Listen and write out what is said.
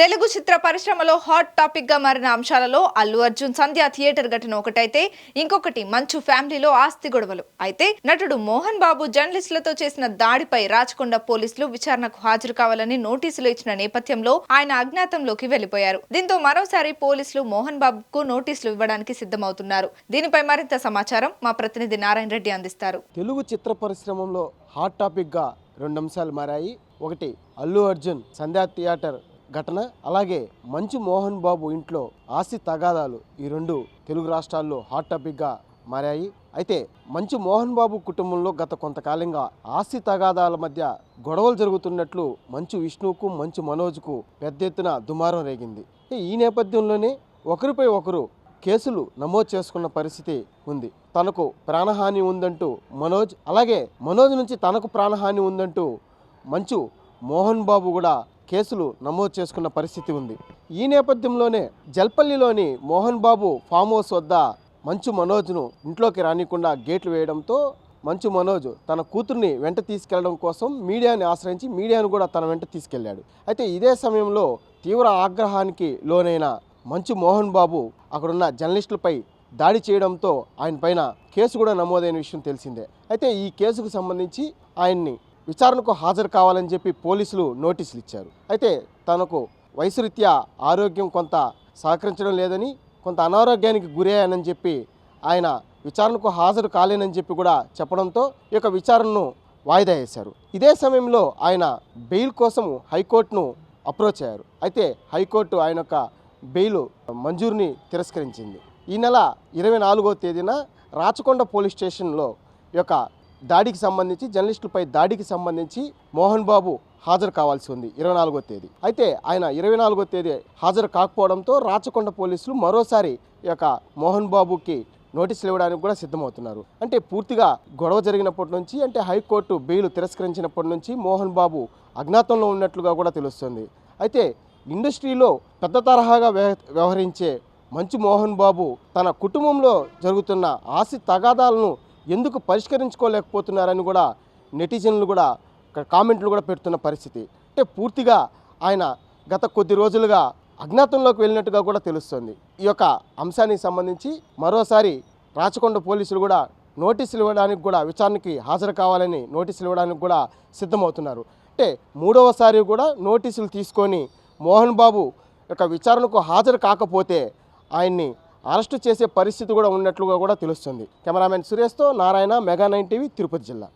తెలుగు చిత్ర పరిశ్రమలో హాట్ టాపిక్గా మారిన అంశాలలో అల్లు అర్జున్ సంధ్య థియేటర్ ఘటన ఒకటైతే ఇంకొకటి మంచు ఫ్యామిలీలో ఆస్తి గొడవలు. అయితే నటుడు మోహన్ బాబు జర్నలిస్టులతో చేసిన దాడిపై రాచకొండ పోలీసులు విచారణకు హాజరు కావాలని నోటీసులు ఇచ్చిన నేపథ్యంలో ఆయన అజ్ఞాతంలోకి వెళ్ళిపోయారు దీంతో మరోసారి పోలీసులు మోహన్ బాబుకు నోటీసులు ఇవ్వడానికి సిద్ధమవుతున్నారు. దీనిపై మరింత సమాచారం మా ప్రతినిధి నారాయణ రెడ్డి అందిస్తారు. తెలుగు చిత్ర పరిశ్రమలో హాట్ టాపిక్గా రెండు అంశాలు మారాయి. ఒకటి అల్లు అర్జున్ సంధ్యా థియేటర్ ఘటన అలాగే మంచు మోహన్ బాబు ఇంట్లో ఆస్తి తగాదాలు ఈ రెండు తెలుగు రాష్ట్రాల్లో హాట్ టాపిక్గా మారాయి. అయితే మంచు మోహన్ బాబు కుటుంబంలో గత కొంతకాలంగా ఆస్తి తగాదాల మధ్య గొడవలు జరుగుతున్నట్లు మంచు విష్ణువుకు మంచు మనోజ్కు పెద్ద ఎత్తున దుమారం రేగింది. ఈ నేపథ్యంలోనే ఒకరిపై ఒకరు కేసులు నమోదు చేసుకున్న పరిస్థితి ఉంది. తనకు ప్రాణహాని ఉందంటూ మనోజ్ అలాగే మనోజ్ నుంచి తనకు ప్రాణహాని ఉందంటూ మంచు మోహన్ బాబు కూడా కేసులు నమోదు చేసుకున్న పరిస్థితి ఉంది. ఈ నేపథ్యంలోనే జల్పల్లిలోని మోహన్ బాబు ఫామ్ హౌస్ వద్ద మంచు మనోజ్ను ఇంట్లోకి రానికుండా గేట్లు వేయడంతో మంచు మనోజ్ తన కూతుర్ని వెంట తీసుకెళ్ళడం కోసం మీడియాని ఆశ్రయించి మీడియాను కూడా తన వెంట తీసుకెళ్ళాడు. అయితే ఇదే సమయంలో తీవ్ర ఆగ్రహానికి లోనైన మంచు మోహన్ బాబు అక్కడున్న జర్నలిస్టులపై దాడి చేయడంతో ఆయన పైన కేసు కూడా నమోదైన విషయం తెలిసిందే. అయితే ఈ కేసుకు సంబంధించి ఆయన్ని విచారణకు హాజరు కావాలని చెప్పి పోలీసులు నోటీసులు ఇచ్చారు అయితే తనకు వయసురీత్యా ఆరోగ్యం కొంత సహకరించడం లేదని కొంత అనారోగ్యానికి గురయ్యానని చెప్పి ఆయన విచారణకు హాజరు కాలేనని చెప్పి కూడా చెప్పడంతో ఈ యొక్క విచారణను వాయిదా వేశారు. ఇదే సమయంలో ఆయన బెయిల్ కోసం హైకోర్టును అప్రోచ్ అయ్యారు. అయితే హైకోర్టు ఆయన యొక్క బెయిల్ మంజూరుని తిరస్కరించింది. ఈ నెల ఇరవై నాలుగో తేదీన రాచకొండ పోలీస్ స్టేషన్లో ఈ యొక్క దాడికి సంబంధించి జర్నలిస్టులపై దాడికి సంబంధించి మోహన్ బాబు హాజరు కావాల్సి ఉంది ఇరవై నాలుగో తేదీ. అయితే ఆయన ఇరవై నాలుగో తేదీ హాజరు కాకపోవడంతో రాచకొండ పోలీసులు మరోసారి ఈ యొక్క మోహన్ బాబుకి నోటీసులు ఇవ్వడానికి కూడా సిద్ధమవుతున్నారు. అంటే పూర్తిగా గొడవ జరిగినప్పటి నుంచి అంటే హైకోర్టు బెయిల్ తిరస్కరించినప్పటి నుంచి మోహన్ బాబు అజ్ఞాతంలో ఉన్నట్లుగా కూడా తెలుస్తుంది. అయితే ఇండస్ట్రీలో పెద్ద తరహాగా వ్యవహరించే మంచు మోహన్ బాబు తన కుటుంబంలో జరుగుతున్న ఆస్తి తగాదాలను ఎందుకు పరిష్కరించుకోలేకపోతున్నారని కూడా నెటిజన్లు కూడా కామెంట్లు కూడా పెడుతున్న పరిస్థితి. అంటే పూర్తిగా ఆయన గత కొద్ది రోజులుగా అజ్ఞాతంలోకి వెళ్ళినట్టుగా కూడా తెలుస్తుంది. ఈ యొక్క అంశానికి సంబంధించి మరోసారి రాచకొండ పోలీసులు కూడా నోటీసులు ఇవ్వడానికి కూడా విచారణకి హాజరు కావాలని నోటీసులు ఇవ్వడానికి కూడా సిద్ధమవుతున్నారు. అంటే మూడవసారి కూడా నోటీసులు తీసుకొని మోహన్ బాబు యొక్క విచారణకు హాజరు కాకపోతే ఆయన్ని అరెస్టు చేసే పరిస్థితి కూడా ఉన్నట్లుగా కూడా తెలుస్తుంది. Cameraman సురేష్తో Narayana mega nine TV Tirupati జిల్లా.